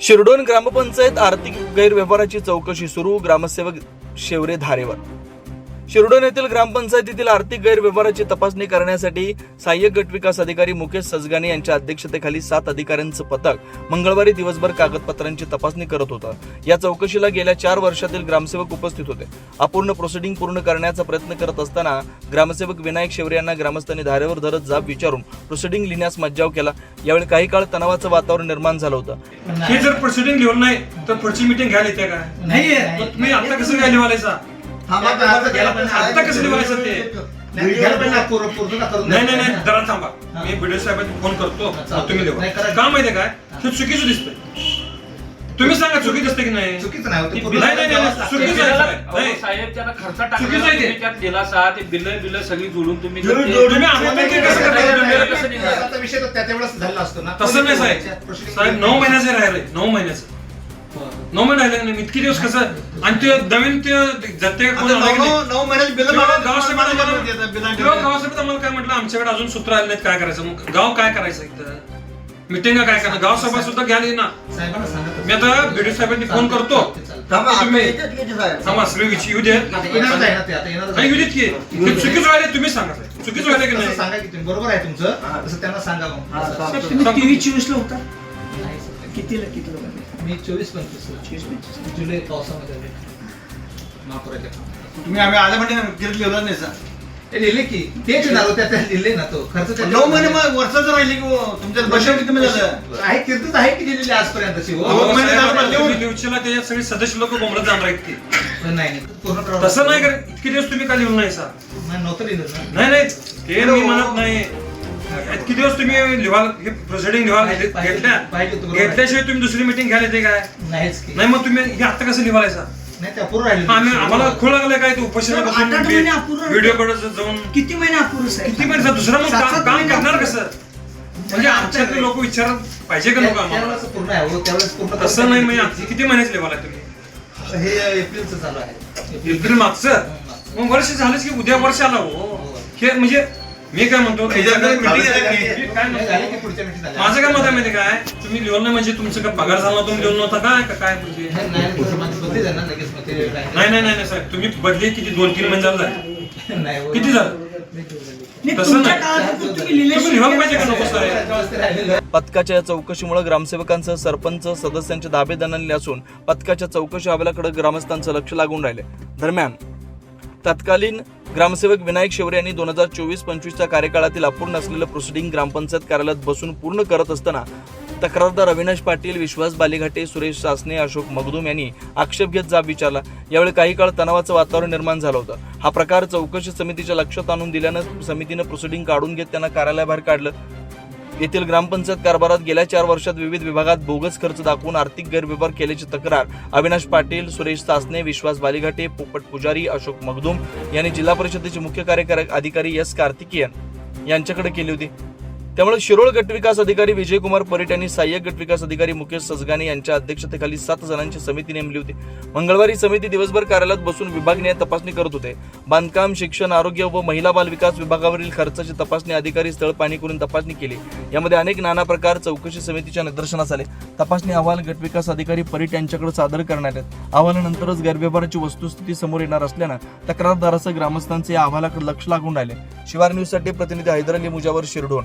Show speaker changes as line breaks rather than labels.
शिरडोन ग्रामपंचायत आर्थिक गैरव्यवहाराची चौकशी सुरू ग्रामसेवक शेवरे धारेवर शिरडोन येथील ग्रामपंचायतीतील आर्थिक गैरव्यवहाराची तपासणी करण्यासाठी सहाय्यक गटविकास अधिकारी मुकेश सजगाने यांच्या अध्यक्षतेखाली सात अधिकाऱ्यांचं पथक मंगळवारी दिवसभर कागदपत्रांची तपासणी करत होतं. या चौकशीला गेल्या चार वर्षातील ग्रामसेवक उपस्थित होते. अपूर्ण प्रोसिडिंग पूर्ण करण्याचा प्रयत्न करत असताना ग्रामसेवक विनायक शेवरे यांना ग्रामस्थांनी धारेवर धरत जाब विचारून प्रोसिडिंग लिहिण्यास मज्जाव केला. यावेळी काही काळ तणावाचं वातावरण निर्माण झालं होतं.
हे जर प्रोसिडिंग लिहून नाही तर पुढची मीटिंग घ्यायला येते काय
नाहीये.
मग तुम्ही आता कसं काय लिहायचा
थांबा, आता आता घ्यायला पाहिजे.
आता कसं लिहायचं ते?
नाही,
नाही
द्या.
नाही नाही जरा थांबा. मी साहेबांना फोन करतो. मग तुम्ही. का माहितीये काय हे चुकीचं दिसतंय तुम्ही सांगा चुकी दिसते की नाही
चुकीचं नाही, ते
नाही नाही चुकीचं. आहे, साहेब. नाही.
साहेब त्याला खर्च
चुकीचं आहे ते.
तुम्ही त्यात दिला सा ते बिल बिल सगळी जोडून तुम्ही
जोडून-
ते-
जोडून-
तुम्ही आम्हाला ते कसं तुम्ही-?
आता विषय तर त्या तेवढाच झालेला असतो ना
तसं नाही साहेब साहेब नऊ महिन्याचे राहिले नऊ महिन्याचं नऊ महिने राहिले नाही इतके दिवस कसं आणि ते नवीन ते जाते कोण आलं की नाही?
नऊ महिन्याची बिलं
तेव्हा गावसभेत आम्हाला- तेव्हा गावसभेत आम्हाला काय म्हटलं आमच्याकडे अजून सूत्र आले नाहीत काय करायचं मग गाव काय करायचं इथं मिटिंग काय करणार गाव सभा सुद्धा घ्याली ना
साहेबांना सांगा
मी आता बीडी साहेबांनी फोन करतो
थांबा, आता
तुम्ही-
येतात की ते साहेब?
थांबा सगळे विचार येऊ
येणारच आहे ना ते, आता येणारच
नाही
आहे.
येऊ देत की ते चुकीचं व्हायला तुम्ही सांगा. चुकीचं व्हायला की
तसं
नाही
सांगा की तुम्ही बरोबर आहे तुमचं तसं त्यांना सांगा मग
हा, सांगतो.
तुम्ही
सांगतो.
तेवीस चोवीस ला होता कितीला किती लोकांनी
मी चोवीस पंचवीस जुलै पावसामध्ये आले. महापुराच्या
तुम्ही आम्ही आले म्हणजे गिरत लिहिलं नाही सर.
ते लिहिले की तेच ना त्या त्या लिहिले ना तो. खर्च
नऊ महिने मग वर्षाचं राहिले की हो, तुमच्या बजेट किती झालं
आहे कीर्तच आहे की दिलेली आजपर्यंत हो.
महिने झाले
न्यूजला त्याच्यात सगळे सदस्य लोक बोंबलत जाणार आहेत की.
पण नाही नाही. पूर्ण करावं
तसं. नाही कर इतके दिवस तुम्ही का लिहून नाही सर?
नाही नव्हतं लिहिलं ना.
नाही नाही. ते मी म्हणत नाही. इतके दिवस तुम्ही लिहाल हे प्रोसिडिंग लिहाल
पाहिजे-
घेतल्या?
पाहिजे तुम्हाला.
घेतल्याशिवाय तुम्ही दुसरी मिटिंग घ्यायला येते काय?
नाहीच की.
नाही मग तुम्ही हे आता कसं लिहायचा
नाही त्या पूर्ण राहिले
आम्ही आम्हाला खोळ लागलं काय? ते
सर, महिने अपूर्ण
व्हिडिओ कडे जाऊन
किती महिने अपुरुष आहे
किती महिने? दुसरं मग काम
महिने
करणार
अपुरुष.
कसं? म्हणजे आमच्यातले लोक विचार पाहिजे का नको आम्हाला?
त्यावेळेस पूर्ण आहे हो, त्यावेळेस पूर्ण
तसं नाही म्हणजे किती महिन्याच लिहायला तुम्ही?
हे एप्रिलचं चालू आहे.
एप्रिल मागचं? मग वर्ष झालंच की उद्या वर्ष आला हो. हे म्हणजे मी काय म्हणतो. माझं काय मत आहे माहिती काय तुम्ही लिहून नाही म्हणजे तुमचं काय पगार झाला तुम्ही लिहून नव्हता काय का काय म्हणजे
नाही, नाही,
नाही नाही नाही नाही, साहेब. तुम्ही बदली किती? दोन तीन महिने झालं
नाही हो.
किती झालं? तसं नाही.
पथकाच्या या चौकशीमुळे ग्रामसेवकांसह सरपंच सदस्यांचे दाबे दणले असून पथकाच्या चौकशी अहवालाकडे ग्रामस्थांचं लक्ष लागून राहिले. दरम्यान तत्कालीन ग्रामसेवक विनायक शेवरे यांनी दोन हजार चोवीस पंचवीसच्या कार्यकाळातील अपूर्ण असलेलं प्रोसिडिंग ग्रामपंचायत कार्यालयात बसून पूर्ण करत असताना तक्रारदार अविनाश पाटील विश्वास बालेघाटे सुरेश सासने अशोक मगदूम यांनी आक्षेप घेत जाब विचारला. यावेळी काही काळ तणावाचं वातावरण निर्माण झालं होतं. हा प्रकार चौकशी समितीच्या लक्षात आणून दिल्यानं समितीनं प्रोसिडिंग काढून घेत त्यांना कार्यालयाबाहेर काढलं. येथील ग्रामपंचायत कारभारात गेल्या चार वर्षात विविध विभागात बोगस खर्च दाखवून आर्थिक गैरव्यवहार केल्याची तक्रार अविनाश पाटील सुरेश सासने विश्वास बालिघाटे पोपट पुजारी अशोक मगदूम यांनी जिल्हा परिषदेचे मुख्य कार्यकारी अधिकारी एस कार्तिकेयन यांच्याकडे केली होती. त्यामुळे शिरोळ गटविकास अधिकारी विजयकुमार परीट यांनी सहाय्यक गटविकास अधिकारी मुकेश सजगाने यांच्या अध्यक्षतेखाली सात जणांची समिती नेमली होती. मंगळवारी समिती दिवसभर कार्यालयात बसून विभागने तपासणी करत होते. बांधकाम शिक्षण आरोग्य व महिला बाल विकास विभागावरील खर्चाची तपासणी अधिकारी स्थळ पाणी करून तपासणी केली. यामध्ये अनेक नाना प्रकार चौकशी समितीच्या निदर्शनास आले. तपासणी अहवाल गटविकास अधिकारी परीट यांच्याकडे सादर करण्यात आहेत अहवालानंतरच गैरव्यवहाराची वस्तुस्थिती समोर येणार असल्यानं तक्रारदारासह ग्रामस्थांचे या अहवालाकडे लक्ष लागून राहिले. शिवार न्यूजसाठी प्रतिनिधी हैदर अली मुजावर शिरडोन.